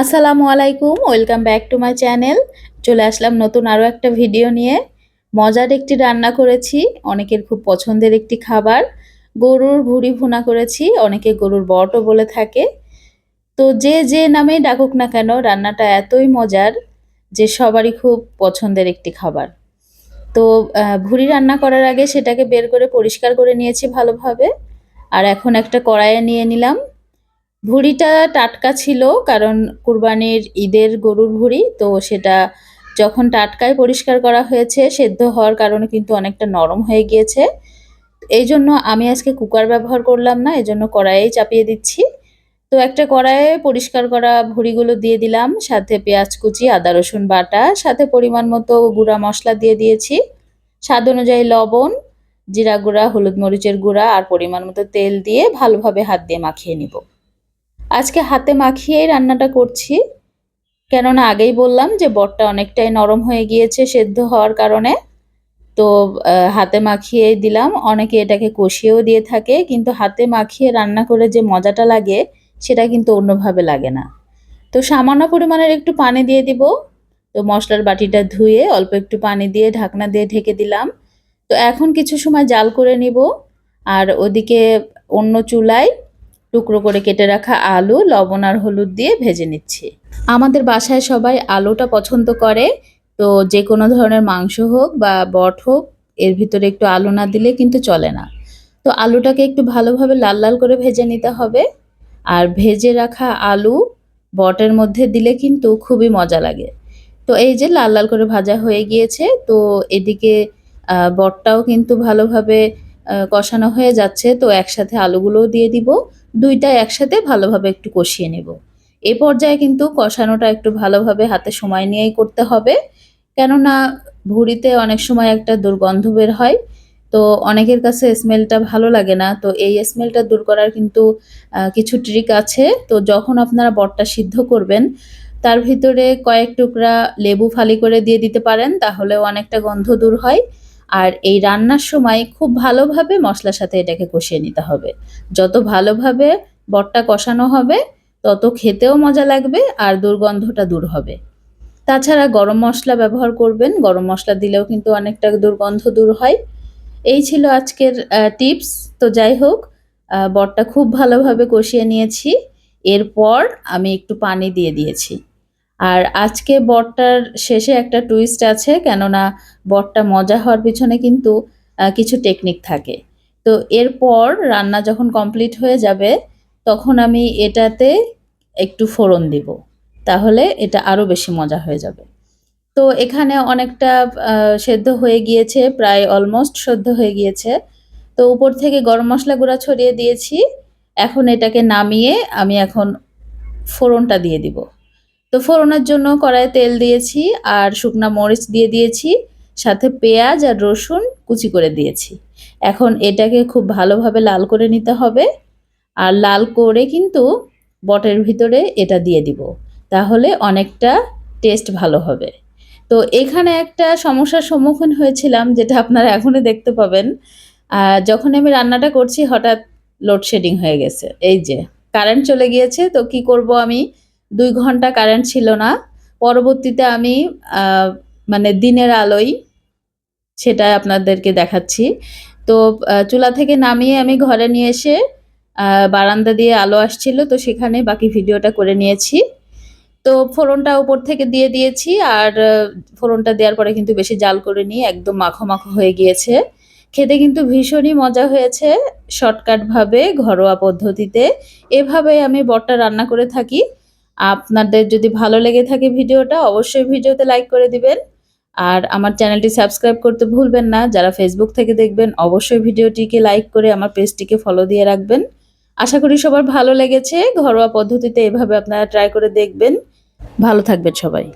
আসসালামু আলাইকুম, welcome back to my channel. চলে আসলাম নতুন আরও একটা ভিডিও নিয়ে। মজার একটি রান্না করেছি, অনেকের খুব পছন্দের একটি খাবার। গরুর ভুড়ি ভুনা করেছি, অনেকে গরুর বটও বলে থাকে। তো যে যে নামেই ডাকুক না কেন, রান্নাটা এতই মজার যে সবারই খুব পছন্দের একটি খাবার। তো ভুড়ি রান্না করার আগে সেটাকে বের করে পরিষ্কার করে নিয়েছি ভালোভাবে। আর এখন একটা কড়াইয়ে নিয়ে নিলাম। ভুঁড়িটা টাটকা ছিল, কারণ কুরবানির ঈদের গরুর ভুঁড়ি, তো সেটা যখন টাটকায় পরিষ্কার করা হয়েছে, সেদ্ধ হওয়ার কারণে কিন্তু অনেকটা নরম হয়ে গিয়েছে। এই জন্য আমি আজকে কুকার ব্যবহার করলাম না এই জন্য কড়াইয়েই চাপিয়ে দিচ্ছি। তো একটা কড়াইয়ে পরিষ্কার করা ভুঁড়িগুলো দিয়ে দিলাম, সাথে পেঁয়াজ কুচি, আদা, রসুন বাটা, সাথে পরিমাণ মতো গুঁড়া মশলা দিয়ে দিয়েছি। স্বাদ অনুযায়ী লবণ, জিরা গুঁড়া, হলুদ মরিচের গুঁড়া, আর পরিমাণ মতো তেল দিয়ে ভালোভাবে হাত দিয়ে মাখিয়ে নিব। আজকে হাতে মাখিয়েই রান্নাটা করছি। কেননা আগেই বললাম যে বটটা অনেকটাই নরম হয়ে গিয়েছে সেদ্ধ হওয়ার কারণে। তো হাতে মাখিয়ে দিলাম। অনেকে এটাকে কষিয়েও দিয়ে থাকে, কিন্তু হাতে মাখিয়ে রান্না করে যে মজাটা লাগে, সেটা কিন্তু অন্যভাবে লাগে না। তো সামান্য পরিমাণের একটু পানি দিয়ে দিব। তো মশলার বাটিটা ধুয়ে অল্প একটু পানি দিয়ে ঢাকনা দিয়ে ঢেকে দিলাম। তো এখন কিছু সময় জাল করে নিব। আর ওদিকে অন্য চুলায় টুকরো করে কেটে রাখা আলু, লবণ আর হলুদ দিয়ে ভেজে নিচ্ছি। আমাদের বাসায় সবাই আলুটা পছন্দ করে, তো যে কোনো ধরনের মাংস হোক বা বট হোক, এর ভিতরে একটু আলু না দিলে কিন্তু চলে না। তো আলুটাকে একটু ভালোভাবে লাল লাল করে ভেজে নিতে হবে। আর ভেজে রাখা আলু বটের মধ্যে দিলে কিন্তু খুবই মজা লাগে। তো এই যে লাল লাল করে ভাজা হয়ে গিয়েছে, তো এদিকে বটটাও কিন্তু ভালোভাবে কষানো হয়ে যাচ্ছে, তো একসাথে আলুগুলোও দিয়ে দিব। দুইটা একসাথে ভালোভাবে একটু কষিয়ে নেব। এ পর্যায়ে কিন্তু কষানোটা একটু ভালোভাবে হাতে সময় নিয়েই করতে হবে। কেননা ভুঁড়িতে অনেক সময় একটা দুর্গন্ধ বের হয়, তো অনেকের কাছে স্মেলটা ভালো লাগে না। তো এই স্মেলটা দূর করার কিন্তু কিছু ট্রিক আছে। তো যখন আপনারা বটটা সিদ্ধ করবেন, তার ভিতরে কয়েক টুকরা লেবু ফালি করে দিয়ে দিতে পারেন, তাহলেও অনেকটা গন্ধ দূর হয়। আর এই রান্নার সময় খুব ভালোভাবে মশলার সাথে এটাকে কষিয়ে নিতে হবে। যত ভালোভাবে বটটা কষানো হবে, তত খেতেও মজা লাগবে আর দুর্গন্ধটা দূর হবে। তাছাড়া গরম মশলা ব্যবহার করবেন, গরম মশলা দিলেও কিন্তু অনেকটা দুর্গন্ধ দূর হয়। এই ছিল আজকের টিপস। তো যাই হোক বটটা খুব ভালোভাবে কষিয়ে নিয়েছি। এরপর আমি একটু পানি দিয়ে দিয়েছি। আর আজকে বটটার শেষে একটা টুইস্ট আছে, কেননা বটটা মজা হওয়ার পিছনে কিন্তু কিছু টেকনিক থাকে। তো এরপর রান্না যখন কমপ্লিট হয়ে যাবে, তখন আমি এটাতে একটু ফোড়ন দিব, তাহলে এটা আরও বেশি মজা হয়ে যাবে। তো এখানে অনেকটা সেদ্ধ হয়ে গিয়েছে, প্রায় অলমোস্ট সেদ্ধ হয়ে গিয়েছে। তো উপর থেকে গরম মশলা গুঁড়া ছড়িয়ে দিয়েছি। এখন এটাকে নামিয়ে আমি এখন ফোড়নটা দিয়ে দিব। তো ফোড়নের জন্য কড়াইয়ে তেল দিয়েছি আর শুকনা মরিচ দিয়ে দিয়েছি, সাথে পেঁয়াজ আর রসুন কুচি করে দিয়েছি। এখন এটাকে খুব ভালোভাবে লাল করে নিতে হবে আর লাল করে কিন্তু বটের ভিতরে এটা দিয়ে দিব, তাহলে অনেকটা টেস্ট ভালো হবে। তো এখানে একটা সমস্যার সম্মুখীন হয়েছিলাম, যেটা আপনারা এখনই দেখতে পাবেন। যখন আমি রান্নাটা করছি হঠাৎ লোডশেডিং হয়ে গেছে। এই যে কারেন্ট চলে গিয়েছে, তো কি করব আমি? দুই ঘণ্টা কারেন্ট ছিল না। পরবর্তীতে আমি মানে দিনের আলোয় সেটা আপনাদেরকে দেখাচ্ছি। তো চুলা থেকে নামিয়ে আমি ঘরে নিয়ে এসে বারান্দা দিয়ে আলো আসছিল, তো সেখানে বাকি ভিডিওটা করে নিয়েছি। তো ফোড়নটা উপর থেকে দিয়ে দিয়েছি, আর ফোড়নটা দেওয়ার পরে কিন্তু বেশি জাল করে নিয়ে একদম মাখো মাখো হয়ে গিয়েছে। খেতে কিন্তু ভীষণই মজা হয়েছে, শর্টকাটভাবে, ঘরোয়া পদ্ধতিতে। এভাবে আমি বটটা রান্না করে থাকি। আপনাদের যদি ভালো লেগে থাকে ভিডিওটা, অবশ্যই ভিডিওতে লাইক করে দিবেন। আর আমার চ্যানেলটি সাবস্ক্রাইব করতে ভুলবেন না। যারা ফেসবুক থেকে দেখবেন, অবশ্যই ভিডিওটিকে লাইক করে আমার পেজটিকে ফলো দিয়ে রাখবেন। আশা করি সবার ভালো লেগেছে। ঘরোয়া পদ্ধতিতে এভাবে আপনারা ট্রাই করে দেখবেন। ভালো থাকবেন সবাই।